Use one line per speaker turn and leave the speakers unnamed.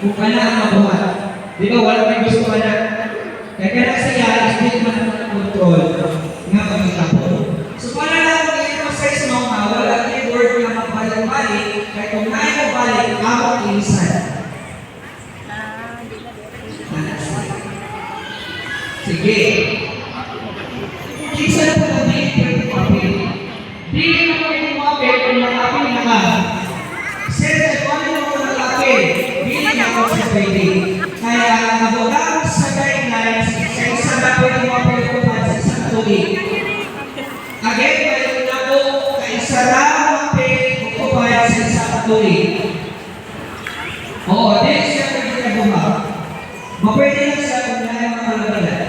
kung ka na ang mabuhat. Di ba, wala may gusto ka na. Kaya kaya siya, hindi man ang control nga pagkakapon. So, para lang kung i-emphasize mo nga, wala yung word na mapalik-balik, kaya kung naay mo balik, ako ilisan. Sige. Isa na po na di pwede kapit. Di na pwede kapit kung makapit na ka. Sir, kung ano mo nakapit, di na ako pwede. Kaya nabulang sa guidelines, sa isa na pwede kapit ko pa sa isang tuloy. Again, balik na po, na kapit ko pa sa isang tuloy. Oo, di siya pwede na bumaba. Mapwede lang siya kung kaya makalagalan. Sir,